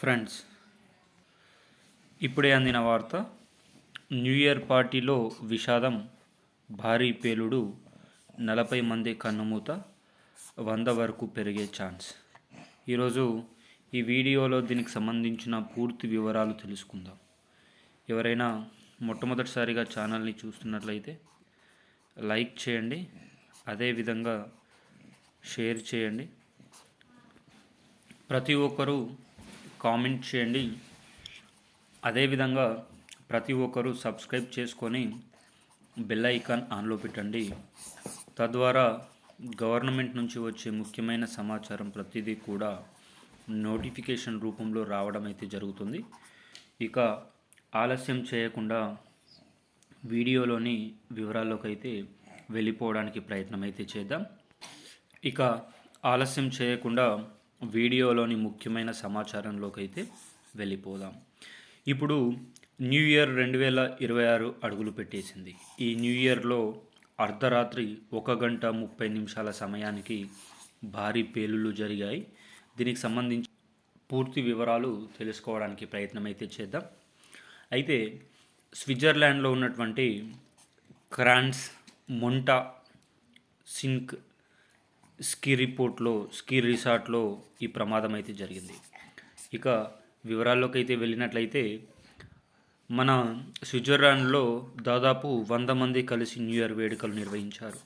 Friends ఇప్పుడే అందిన వార్త న్యూ ఇయర్ పార్టీలో విషాదం భారీ పేలుడు నలభై మంది కన్నుమూత వంద వరకు పెరిగే ఛాన్స్ ఈరోజు ఈ వీడియోలో దీనికి సంబంధించిన పూర్తి వివరాలు తెలుసుకుందాం. ఎవరైనా మొట్టమొదటిసారిగా ఛానల్ని చూస్తున్నట్లయితే లైక్ చేయండి అదేవిధంగా షేర్ చేయండి. ప్రతి ఒక్కరూ కామెంట్ చేయండి. అదేవిధంగా ప్రతి ఒక్కరూ సబ్స్క్రైబ్ చేసుకొని బెల్ ఐకాన్ ఆన్లో పెట్టండి. తద్వారా గవర్నమెంట్ నుంచి వచ్చే ముఖ్యమైన సమాచారం ప్రతిదీ కూడా నోటిఫికేషన్ రూపంలో రావడం అయితే జరుగుతుంది. ఇక ఆలస్యం చేయకుండా వీడియోలోని వివరాల్లోకి అయితే వెళ్ళిపోవడానికి ప్రయత్నం అయితే చేద్దాం. ఇక ఆలస్యం చేయకుండా వీడియోలోని ముఖ్యమైన సమాచారంలోకి అయితే వెళ్ళిపోదాం. ఇప్పుడు న్యూ ఇయర్ రెండు వేల ఇరవై ఆరు అడుగులు పెట్టేసింది. ఈ న్యూ ఇయర్లో అర్ధరాత్రి ఒక గంట ముప్పై నిమిషాల సమయానికి భారీ పేలుళ్ళు జరిగాయి. దీనికి సంబంధించి పూర్తి వివరాలు తెలుసుకోవడానికి ప్రయత్నం అయితే చేద్దాం. అయితే స్విట్జర్లాండ్లో ఉన్నటువంటి క్రాన్స్ మొంటా సింక్ స్కీ రిపోర్ట్లో స్కీ రిసార్ట్లో ఈ ప్రమాదం అయితే జరిగింది. ఇక వివరాల్లోకి అయితే వెళ్ళినట్లయితే మన స్విట్జర్లాండ్లో దాదాపు వంద మంది కలిసి న్యూ ఇయర్ వేడుకలు నిర్వహించారు.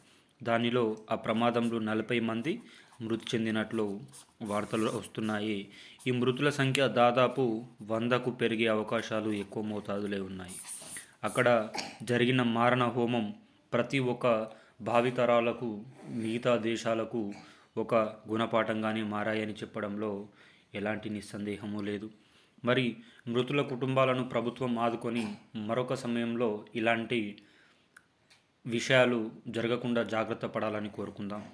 దానిలో ఆ ప్రమాదంలో నలభై మంది మృతి చెందినట్లు వార్తలు వస్తున్నాయి. ఈ మృతుల సంఖ్య దాదాపు వందకు పెరిగే అవకాశాలు ఎక్కువ మోతాదులే ఉన్నాయి. అక్కడ జరిగిన మారణ హోమం ప్రతి ఒక్క భావితరాలకు మిగతా దేశాలకు ఒక గుణపాఠంగానే మారాయని చెప్పడంలో ఎలాంటి నిస్సందేహము లేదు. మరి మృతుల కుటుంబాలను ప్రభుత్వం ఆదుకొని మరొక సమయంలో ఇలాంటి విషయాలు జరగకుండా జాగ్రత్త పడాలని కోరుకుందాం.